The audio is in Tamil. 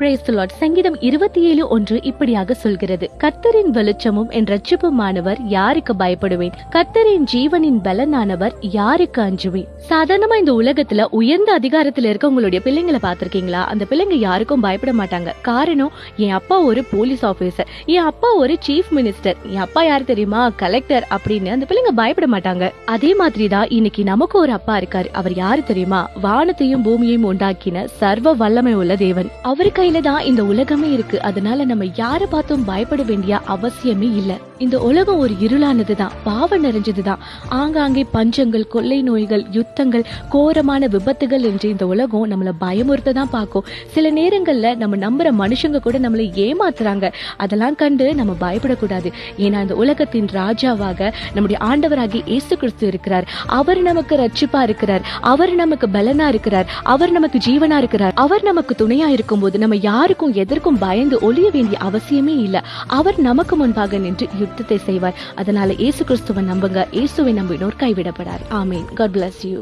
பிரேசலாட் சங்கீதம் இருபத்தி ஏழு ஒன்று இப்படியாக சொல்கிறது. கர்த்தரின் வெளிச்சமும் என் ரட்சிப்புமானவர் யாருக்கு பயப்படுவேன்? கர்த்தரின் ஜீவனின் பலனானவர் யாருக்கு அஞ்சுவேன்? சாதாரணமா இந்த உலகத்துல உயர்ந்த அதிகாரத்துல இருக்க உங்களுடைய பிள்ளைங்களை பாத்திருக்கீங்களா அந்த பிள்ளைங்க யாருக்கும் பயப்பட மாட்டாங்க. காரணம் என் அப்பா ஒரு போலீஸ் ஆபீசர் என் அப்பா ஒரு சீஃப் மினிஸ்டர் என் அப்பா யார் தெரியுமா? கலெக்டர் அப்படின்னு அந்த பிள்ளைங்க பயப்பட மாட்டாங்க. அதே மாதிரிதான் இன்னைக்கு நமக்கு ஒரு அப்பா இருக்காரு. அவர் யாரு தெரியுமா? வானத்தையும் பூமியையும் உண்டாக்கின சர்வ வல்லமை உள்ள தேவன். அவருக்கு கையில தான் இந்த உலகமே இருக்கு. அதனால நம்ம யாரை பார்த்தும் பயப்பட வேண்டிய அவசியமே இல்லை. இந்த உலகம் ஒரு இருளானதுதான் பாவம் நிறைஞ்சதுதான். ஆங்காங்கே பஞ்சங்கள் கொள்ளை நோய்கள் யுத்தங்கள் கோரமான விபத்துகள் என்று இந்த உலகம் நம்மள பயமுறுத்த தான் பார்க்கும். சில நேரங்கள்ல நம்ம நம்புற மனுஷங்க கூட நம்மளை ஏமாத்துறாங்க. அதெல்லாம் கண்டு நம்ம பயப்படக்கூடாது. ஏன்னா இந்த உலகத்தின் ராஜாவாக நம்முடைய ஆண்டவராகி இயேசு கிறிஸ்து இருக்கிறார். அவர் நமக்கு ரட்சிப்பா இருக்கிறார். அவர் நமக்கு பலனா இருக்கிறார். அவர் நமக்கு ஜீவனா இருக்கிறார். அவர் நமக்கு துணையா இருக்கும்போது நம்ம யாருக்கும் எதற்கும் பயந்து ஒளிய வேண்டிய அவசியமே இல்லை. அவர் நமக்கு முன்பாக நின்று யுத்தத்தை செய்வார். அதனால இயேசு கிறிஸ்துவை நம்புங்க. இயேசுவை நம்பினோர் கைவிடப்படார் ஆமீன். God bless you